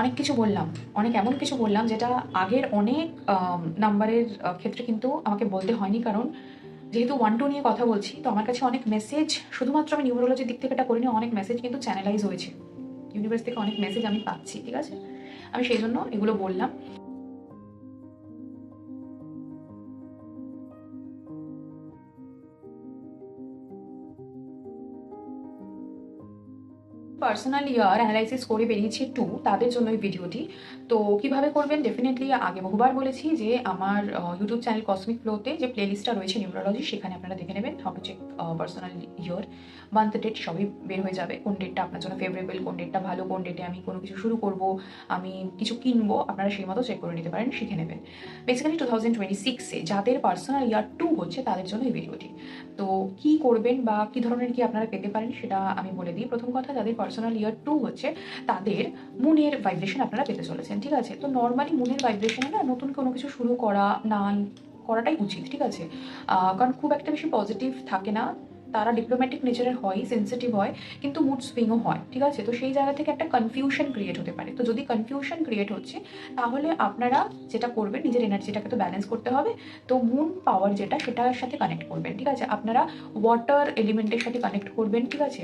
অনেক কিছু বললাম, অনেক এমন কিছু বললাম যেটা আগের অনেক নাম্বারের ক্ষেত্রে কিন্তু আমাকে বলতে হয়নি কারণ যেহেতু ওয়ান টু নিয়ে কথা বলছি, তো আমার কাছে অনেক মেসেজ শুধুমাত্র আমি নিউরোলজির দিক থেকে এটা করিনি অনেক মেসেজ কিন্তু চ্যানেলাইজ হয়েছে। ইউনিভার্স থেকে অনেক মেসেজ আমি পাচ্ছি, ঠিক আছে? আমি সেই জন্য এগুলো বললাম। পার্সোনাল ইয়ার অ্যানালাইসিস করে বেরিয়েছি টু তাদের জন্য এই ভিডিওটি তো কীভাবে করবেন? ডেফিনেটলি আগে বহুবার বলেছি যে আমার ইউটিউব চ্যানেল কসমিক ফ্লোতে যে প্লেলিস্টটা রয়েছে নিউরোলজি সেখানে আপনারা দেখে নেবেন how to check personal year month date সবই বের হয়ে যাবে। কোন ডেটটা আপনার জন্য ফেভারেবল কোন ডেটটা ভালো, কোন ডেটে আমি কোনো কিছু শুরু করব, আমি কিছু কিনবো, আপনারা সেই মতো চেক করে নিতে পারেন, শিখে নেবেন। বেসিক্যালি টু থাউজেন্ড টোয়েন্টি সিক্সে যাদের পার্সোনাল ইয়ার টু হচ্ছে, তাদের জন্য এই ভিডিওটি তো কি করবেন বা কি ধরনের কি আপনারা পেতে পারেন, সেটা আমি বলে দিই। প্রথম কথা, যাদের পার্সোনাল ইয়ার টু হচ্ছে তাদের মুনের ভাইব্রেশন আপনারা পেতে চলেছেন, ঠিক আছে? তো নর্মালি মুনের ভাইব্রেশনে না নতুন কোনো কিছু শুরু করা, না করাটাই উচিত, ঠিক আছে? কারণ খুব একটা বেশি পজিটিভ থাকে না। তারা ডিপ্লোম্যাটিক নেচারের হয় সেন্সিটিভ হয়, কিন্তু মুড সুইংও হয়, ঠিক আছে? তো সেই জায়গা থেকে একটা কনফিউশন ক্রিয়েট হতে পারে। তো যদি কনফিউশন ক্রিয়েট হচ্ছে, তাহলে আপনারা যেটা করবেন, নিজের এনার্জিটাকে তো ব্যালেন্স করতে হবে। তো মুন পাওয়ার যেটা, সেটার সাথে কানেক্ট করবেন, ঠিক আছে? আপনারা ওয়াটার এলিমেন্টের সাথে কানেক্ট করবেন, ঠিক আছে?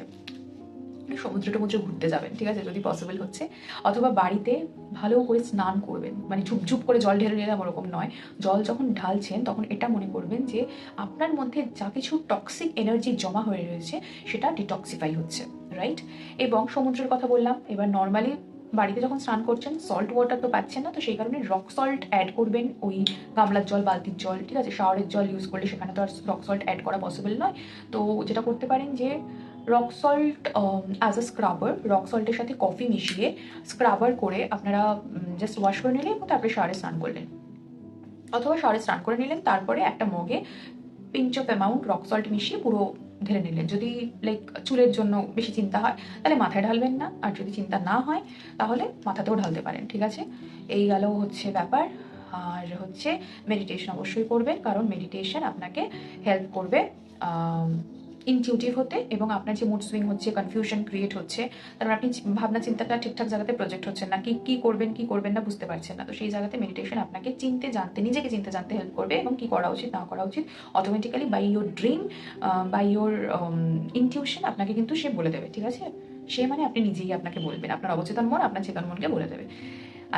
সমুদ্র টমুদ্র ঘুরতে যাবেন, ঠিক আছে? যদি পসিবল হচ্ছে। অথবা বাড়িতে ভালো করে স্নান করবেন। মানে ঝুপঝুপ করে জল ঢেলে নিলাম ওরকম নয়। জল যখন ঢালছেন, তখন এটা মনে করবেন যে, আপনার মধ্যে যা কিছু টক্সিক এনার্জি জমা হয়ে রয়েছে, সেটা ডিটক্সিফাই হচ্ছে রাইট এবং সমুদ্রের কথা বললাম, এবার নর্মালি বাড়িতে যখন স্নান করছেন সল্ট ওয়াটার তো পাচ্ছেন না, তো সেই কারণে রক সল্ট অ্যাড করবেন। ওই গামলার জল, বালতির জল, ঠিক আছে? শাওয়ারের জল ইউজ করলে সেখানে তো আর রক সল্ট অ্যাড করা পসিবল নয়। তো যেটা করতে পারেন যে rock salt as a scrubber rock সল্টের সাথে কফি মিশিয়ে স্ক্রাবার করে আপনারা জাস্ট ওয়াশ করে নিলেন এবং তারপরে শাওয়ারে স্নান করলেন। অথবা শাওয়ারে স্নান করে নিলেন, তারপরে একটা মগে pinch of amount rock salt মিশিয়ে পুরো ঢেলে নিলেন। যদি লাইক চুলের জন্য বেশি চিন্তা হয়, তাহলে মাথায় ঢালবেন না। আর যদি চিন্তা না হয়, তাহলে মাথাতেও ঢালতে পারেন, ঠিক আছে? এই গেল হচ্ছে ব্যাপার। আর হচ্ছে মেডিটেশন অবশ্যই করবেন, কারণ মেডিটেশন আপনাকে হেল্প করবে ইনটিউটিভ হতে এবং আপনার যে মুড সুইং হচ্ছে কনফিউশন ক্রিয়েট হচ্ছে তারপর আপনি ভাবনা চিন্তাটা ঠিকঠাক জায়গাতে প্রজেক্ট হচ্ছে না, কি কি করবেন কি করবেন না বুঝতে পারছেন না। তো সেই জায়গাতে মেডিটেশন আপনাকে চিনতে জানতে, নিজেকে চিনতে জানতে হেল্প করবে এবং কি করা উচিত, না করা উচিত automatically by your dream by your intuition আপনাকে কিন্তু সে বলে দেবে, ঠিক আছে? সে মানে আপনি নিজেই আপনাকে বলবেন, আপনার অবচেতন মন আপনার চেতন মনকে বলে দেবে।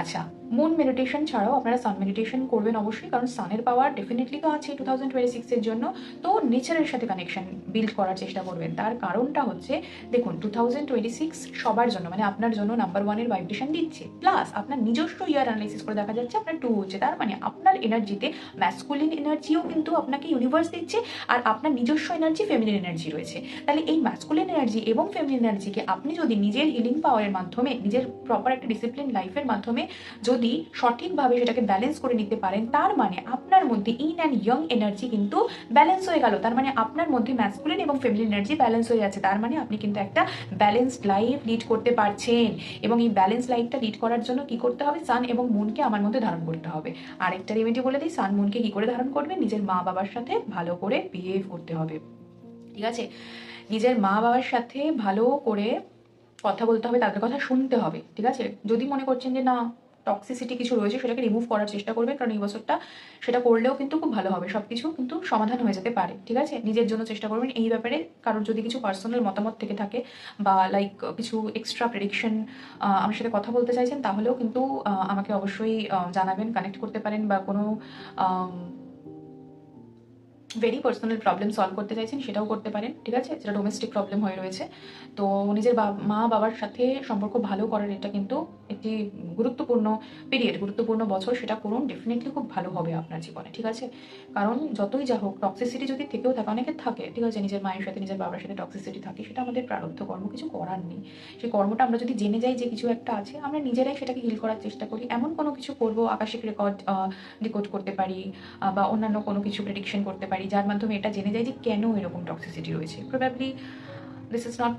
আচ্ছা মুন মেডিটেশন ছাড়াও আপনারা সান মেডিটেশন করবেন অবশ্যই, কারণ সানের পাওয়ার ডেফিনেটলি তো আছে টু থাউজেন্ড টোয়েন্টি সিক্সের জন্য। তো নেচারের সাথে কানেকশন বিল্ড করার চেষ্টা করবেন। তার কারণটা হচ্ছে, দেখুন টু থাউজেন্ড টোয়েন্টি সিক্স সবার জন্য মানে আপনার জন্য নাম্বার ওয়ানের ভাইব্রেশন দিচ্ছে। প্লাস আপনার নিজস্ব ইয়ার অ্যানালাইসিস করে দেখা যাচ্ছে, আপনার টু হচ্ছে। তার মানে আপনার এনার্জিতে ম্যাসকুলিন এনার্জিও কিন্তু আপনাকে ইউনিভার্স দিচ্ছে, আর আপনার নিজস্ব এনার্জি ফেমিনিন এনার্জি রয়েছে। তাহলে এই ম্যাসকুলিন এনার্জি এবং ফেমিনিন এনার্জিকে আপনি যদি নিজের হিলিং পাওয়ারের মাধ্যমে, নিজের প্রপার একটা ডিসিপ্লিন লাইফের মাধ্যমে যদি সঠিকভাবে সেটাকে ব্যালেন্স করে নিতে পারেন, তার মানে আপনার মধ্যে ইন অ্যান্ড ইয়ং এনার্জি কিন্তু ব্যালেন্স হয়ে গেল। তার মানে আপনার মধ্যে ম্যাসকুলিন এবং ফেমিনিন এনার্জি ব্যালেন্স হয়ে যাচ্ছে। তার মানে আপনি কিন্তু একটা ব্যালেন্সড লাইফ লিড করতে পারছেন। এবং এই ব্যালেন্স লাইফটা লিড করার জন্য কি করতে হবে? সান এবং মুনকে আমার মধ্যে ধারণ করতে হবে। আরেকটা রেমেডি বলে দিই সান মুনকে কি করে ধারণ করবে নিজের মা বাবার সাথে ভালো করে বিহেভ করতে হবে। ঠিক আছে? নিজের মা বাবার সাথে ভালো করে কথা বলতে হবে, তাদের কথা শুনতে হবে, ঠিক আছে? যদি মনে করছেন যে না টক্সিসিটি কিছু রয়েছে, সেটাকে রিমুভ করার চেষ্টা করবেন, কারণ এই বছরটা সেটা করলেও কিন্তু খুব ভালো হবে সব কিছু কিন্তু সমাধান হয়ে যেতে পারে, ঠিক আছে? নিজের জন্য চেষ্টা করবেন এই ব্যাপারে, কারোর যদি কিছু পার্সোনাল মতামত থেকে থাকে বা লাইক কিছু এক্সট্রা প্রেডিকশন আমার সাথে কথা বলতে চাইছেন, তাহলেও কিন্তু আমাকে অবশ্যই জানাবেন কানেক্ট করতে পারেন বা কোনো ভেরি পার্সোনাল প্রবলেম সলভ করতে চাইছেন, সেটাও করতে পারেন, ঠিক আছে? যেটা ডোমেস্টিক প্রবলেম হয়ে রয়েছে। তো নিজের মা বাবার সাথে সম্পর্ক ভালো করার এটা কিন্তু একটি গুরুত্বপূর্ণ পিরিয়ড গুরুত্বপূর্ণ বছর, সেটা করুন ডেফিনেটলি খুব ভালো হবে আপনার জীবনে, ঠিক আছে? কারণ যতই যা হোক টক্সিসিটি যদি থেকেও থাকে, অনেকে থাকে, ঠিক আছে? নিজের মায়ের সাথে, নিজের বাবার সাথে টক্সিসিটি থাকে, সেটা আমাদের প্রারব্ধ কর্ম, কিছু করার নেই। সেই কর্মটা আমরা যদি জেনে যাই যে কিছু একটা আছে, আমরা নিজেরাই সেটাকে হিল করার চেষ্টা করি। এমন কোনো কিছু করব, আকাশিক রেকর্ড ডিকোড করতে পারি বা অন্যান্য কোনো কিছু প্রেডিকশন করতে পারি যার মাধ্যমে এটা জেনে যায় যে কেন এরকম টক্সিসিটি রয়েছে। প্রবাবলি দিস ইজ নট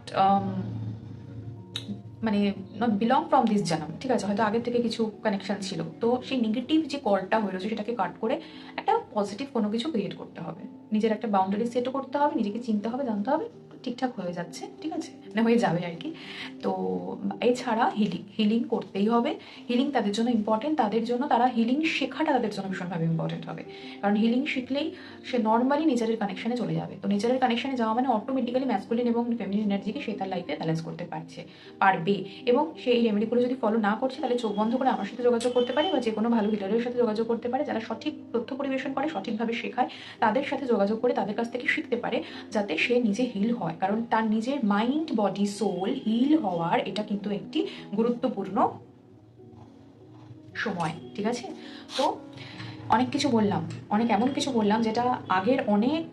মানে not belong from this janam, ঠিক আছে? হয়তো আগের থেকে কিছু কানেকশন ছিল। তো সেই নেগেটিভ যে কলটা হয়ে রয়েছে সেটাকে কাট করে একটা পজিটিভ কোনো কিছু ক্রিয়েট করতে হবে। নিজের একটা বাউন্ডারি সেটও করতে হবে, নিজেকে চিনতে হবে, জানতে হবে। ঠিকঠাক হয়ে যাচ্ছে, ঠিক আছে? মানে হয়ে যাবে আর কি। তো এছাড়া হিলিং হিলিং করতেই হবে। হিলিং তাদের জন্য ইম্পর্টেন্ট তাদের জন্য তারা হিলিং শেখাটা তাদের জন্য ভীষণভাবে ইম্পর্টেন্ট হবে। কারণ হিলিং শিখলেই সে নর্মালি নেচারের কানেকশানে চলে যাবে। তো নেচারের কানেকশানে যাওয়া মানে অটোমেটিক্যালি ম্যাসকুলিন এবং ফেমিনিন এনার্জিকে সে তার লাইফে ব্যালেন্স করতে পারছে, পারবে। এবং সে এই রেমেডিগুলো যদি ফলো না করছে, তাহলে চোখ বন্ধ করে আমার সাথে যোগাযোগ করতে পারে বা যে কোনো ভালো হিলারের সাথে যোগাযোগ করতে পারে, যারা সঠিক তথ্য পরিবেশন করে, সঠিকভাবে শেখায়, তাদের সাথে যোগাযোগ করে তাদের কাছ থেকে শিখতে পারে, যাতে সে নিজে হিল হয়। কারণ তার নিজের মাইন্ড বডি সোল হিল হওয়ার এটা কিন্তু একটি গুরুত্বপূর্ণ সময়, ঠিক আছে? তো অনেক কিছু বললাম, অনেক এমন কিছু বললাম যেটা আগের অনেক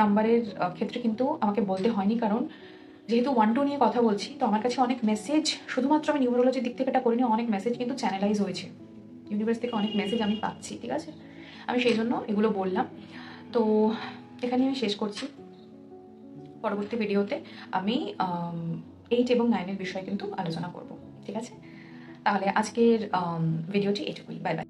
নাম্বারের ক্ষেত্রে কিন্তু আমাকে বলতে হয়নি। কারণ যেহেতু ওয়ান টু নিয়ে কথা বলছি, তো আমার কাছে অনেক মেসেজ শুধুমাত্র আমি নিউরোলজির দিক থেকে এটা করিনি, অনেক মেসেজ কিন্তু চ্যানেলাইজ হয়েছে। ইউনিভার্স থেকে অনেক মেসেজ আমি পাচ্ছি, ঠিক আছে? আমি সেই জন্য এগুলো বললাম। তো এখানে আমি শেষ করছি। পরবর্তী ভিডিওতে আমি এইট এবং নাইনের বিষয়ে কিন্তু আলোচনা করব। ঠিক আছে? তাহলে আজকের ভিডিওটি এটুকুই। Bye bye